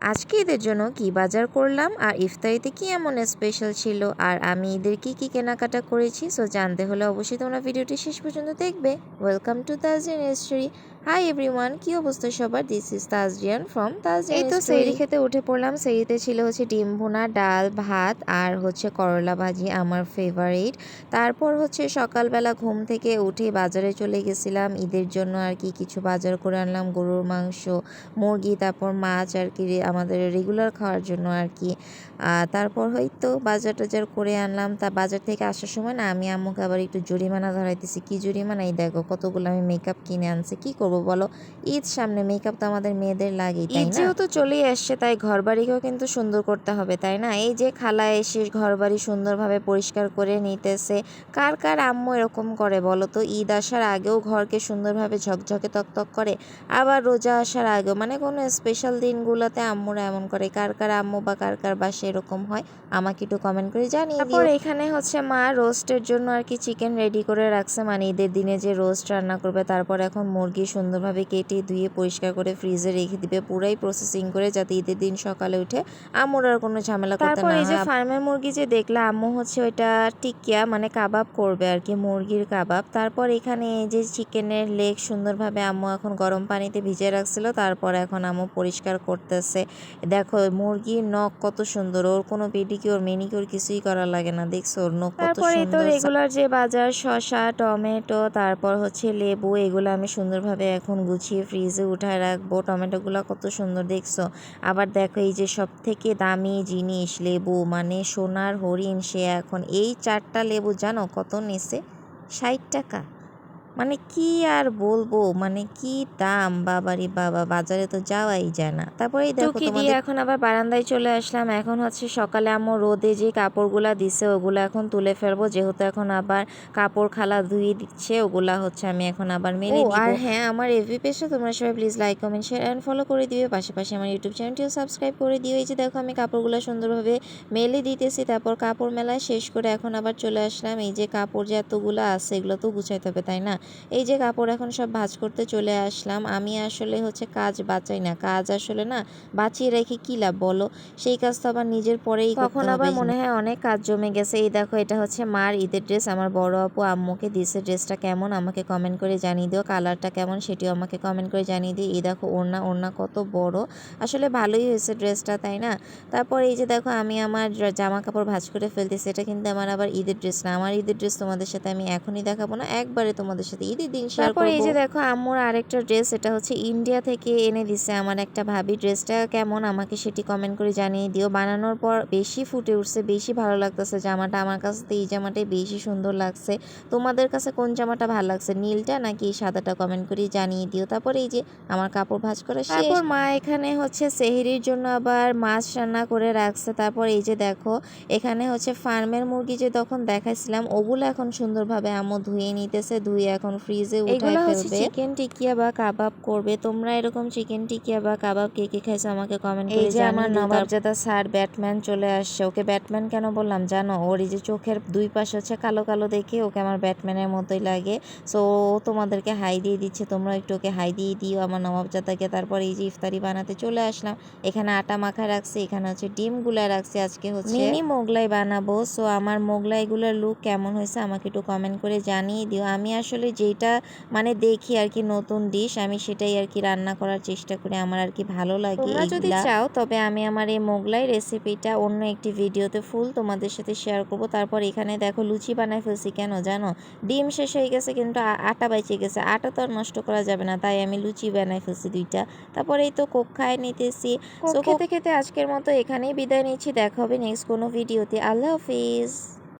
আজকে ঈদের জন্য কি বাজার করলাম আর ইফতারিতে কি এমন স্পেশাল ছিল আর আমি ঈদের কি কি কেনাকাটা করেছি সো জানতে হলে অবশ্যই তোমরা ভিডিওটি শেষ পর্যন্ত দেখবে। ওয়েলকাম টু তাজিয়ান হিস্ট্রি হাই এভরিওয়ান কি অবস্থা সবার? দিস ইজ তাজিয়ান ফ্রম তাজিয়ান এই তো সেরি খেতে উঠে পড়লাম। সেরিতে ছিল হচ্ছে ডিম ভুনা ডাল ভাত আর হচ্ছে করলা ভাজি আমার ফেভারিট তারপর হচ্ছে সকালবেলা ঘুম থেকে উঠে বাজারে চলে গেছিলাম। ঈদের জন্য আর কি কিছু বাজার করে আনলাম। গরুর মাংস মুরগি তারপর মাছ আর কি আমাদের রেগুলার খাওয়ার জন্য আর কি তারপর হয়তো বাজার টাজার করে আনলাম। তা বাজার থেকে আসার সময় না আমি আম্মুকে আবার একটু জরিমানা ধরাইতেছি। কি জরিমানা? এই দেখো কতগুলো আমি মেকআপ কিনে আনছি। কি করব বলো? ঈদ সামনে মেকআপ তো আমাদের মেয়েদের লাগেই তাই না? যেহেতু চলেই আসছে তাই ঘর বাড়িকেও কিন্তু সুন্দর করতে হবে তাই না? এই যে খালা এসে ঘর বাড়ি সুন্দরভাবে পরিষ্কার করে নিতেছে কার কার আম্মু এরকম করে বলো তো? ঈদ আসার আগেও ঘরকে সুন্দরভাবে ঝকঝকে তকতক করে আবার রোজা আসার আগেও মানে কোনো স্পেশাল দিনগুলোতে আম্মুরা এমন করে কার কার আম্মু বা কার কার বাসে এরকম হয় আমাকে একটু কমেন্ট করে জানিয়ে তারপর এখানে হচ্ছে মা রোস্টের জন্য আর কি চিকেন রেডি করে রাখছে মানে ঈদের দিনে যে রোস্ট রান্না করবে তারপর এখন মুরগি সুন্দরভাবে কেটে ধুয়ে পরিষ্কার করে ফ্রিজে রেখে দিবে পুরাই প্রসেসিং করে যাতে ঈদের দিন সকালে উঠে আম্মুর আর কোনো ঝামেলা করতে না এই যে ফার্মের মুরগি যে দেখলাম আম্মু হচ্ছে ওইটা টিকিয়া মানে কাবাব করবে আর কি মুরগির কাবাব। তারপর এখানে এই যে চিকেনের লেগ সুন্দরভাবে আম্মু এখন গরম পানিতে ভিজে রাখছিল তারপর এখন আম্মু পরিষ্কার করতেছে। দেখো মুরগির নখ কত সুন্দর ওর কোনো পেডিকিওর মেনিকিওর কিছুই করা লাগে না। দেখছ ওর নখ কত সুন্দর তো রেগুলার যে বাজার শসা টমেটো তারপর হচ্ছে লেবু এগুলো আমি সুন্দরভাবে এখন গুছিয়ে ফ্রিজে উঠায় রাখব। টমেটোগুলো কত সুন্দর দেখছ? আবার দেখো এই যে সব থেকে দামি জিনিস লেবু মানে সোনার হরিণ সে এখন এই চারটা লেবু জানো কত নিছে? ষাট টাকা। মানে কি আর বলব? মানে কি দাম? বাবারি বাবা বাজারে তো যাওয়াই যায় না। তারপরে দেখো তোমাদের এখন আবার বারান্দায় চলে আসলাম। এখন হচ্ছে সকালে আমার রোদে যে কাপড়গুলা দিছে ওগুলো এখন তুলে ফেলব। যেহেতু এখন আবার কাপড় খালা ধুয়ে দিচ্ছে ওগুলা হচ্ছে আমি এখন আবার মেলে দিব আর হ্যাঁ আমার এফবি পেজটা তোমরা সবাই please like comment share and follow করে দিবে পাশাপাশি আমার ইউটিউব চ্যানেলটিও সাবস্ক্রাইব করে দিও। এই যে দেখো আমি কাপড়গুলো সুন্দরভাবে মেলে দিতেছি তারপর কাপড় মেলা শেষ করে এখন আবার চলে আসলাম। এই যে কাপড় যে এতগুলো আছে এগুলো তো গুছাইতে হবে তাই না? এই যে কাপড় এখন সব ভাজ করতে চলে আসলাম আমি আসলে হচ্ছে কাজ বাঁচাই না। কাজ আসলে না বাঁচিয়ে রেখে কী লাভ বলো? সেই কাজ তো আবার নিজের পরেই কখন আবার মনে হয় অনেক কাজ জমে গেছে। এই দেখো এটা হচ্ছে মার ঈদের ড্রেস আমার বড় আপু আম্মুকে দিছে ড্রেসটা কেমন আমাকে কমেন্ট করে জানিয়ে দিও। কালারটা কেমন সেটিও আমাকে কমেন্ট করে জানিয়ে দিও। এই দেখো ওড়না ওড়না কত বড়। আসলে ভালোই হয়েছে ড্রেসটা তাই না? তারপর এই যে দেখো আমি আমার জামা কাপড় ভাজ করে ফেলতেছি। এটা কিন্তু আমার আবার ঈদের ড্রেস না। আমার ঈদের ড্রেস তোমাদের সাথে আমি এখনই দেখাবো না একবারে তোমাদের সাথে ঈদের দিন শেয়ার করব এই যে দেখো আম্মুর আরেকটা ড্রেস এটা হচ্ছে ইন্ডিয়া থেকে এনে দিছে। আমার একটা ভাবি ড্রেসটা কেমন আমাকে সেটি কমেন্ট করে জানিয়ে দিও। বানানোর পর বেশি ফুটে উঠছে বেশি ভালো লাগতেছে জামাটা। আমার কাছে এই জামাটাই বেশি সুন্দর লাগছে। তোমাদের কাছে কোন জামাটা ভালো লাগছে নীলটা নাকি সাদাটা কমেন্ট করে জানিয়ে দিও। তারপর এই যে আমার কাপড় ভাঁজ করা তারপর মা এখানে হচ্ছে সেহেরির জন্য আবার মাছ রান্না করে রাখছে। তারপর এই যে দেখো এখানে হচ্ছে ফার্মের মুরগি যে তখন দেখাইছিলাম ওগুলো এখন সুন্দরভাবে আম্মু ধুয়ে নিতেছে ধুয়ে এখন ফ্রিজে উঠাই ফেলবে। চিকেন টিকিয়া বা কাবাব করবে। তোমরা এরকম চিকেন টিকিয়া বা কাবাব কে কে খাইছো আমাকে কমেন্ট করে যে আমার নবাবজাদা স্যার ব্যাটম্যান চলে আসছে। ওকে ব্যাটম্যান কেন বললাম জানো? ওর এই যে চোখের দুই পাশে হচ্ছে কালো কালো দেখে ওকে আমার ব্যাটম্যানের মতোই লাগে। সো ও তোমাদেরকে হাই দিয়ে দিচ্ছে। তোমরা একটু ওকে হাই দিয়ে দিও। আমার নবাবজাদাকে তারপর এই যে ইফতারি বানাতে চলে আসলাম। এখানে আটা মাখা রাখছি এখানে হচ্ছে ডিমগুলা রাখছি। আজকে হচ্ছে মিনি মোগলাই বানাবো। সো আমার মোগলাইগুলোর লুক কেমন হয়েছে আমাকে একটু কমেন্ট করে জানিয়ে দিও। আমি আসলে যেটা মানে দেখি আর কি নতুন ডিশ আমি সেটাই আর কি রান্না করার চেষ্টা করি। আমার আর কি ভালো লাগে তোমরা যদি চাও তবে আমি আমার এই মোগলাই রেসিপিটা অন্য একটি ভিডিওতে ফুল তোমাদের সাথে শেয়ার করব। তারপর এখানে দেখো লুচি বানাই ফেলছি কেন জানো? ডিম শেষ হয়ে গেছে কিন্তু আটা বাইচে গেছে। আটা তো আর নষ্ট করা যাবে না তাই আমি লুচি বানাই ফেলছি দুইটা। তারপরে এই তো কোক খায় নিতেছি। তো খেতে খেতে আজকের মতো এখানেই বিদায় নিচ্ছি। দেখা হবে নেক্সট কোনো ভিডিওতে। আল্লাহ হাফিজ।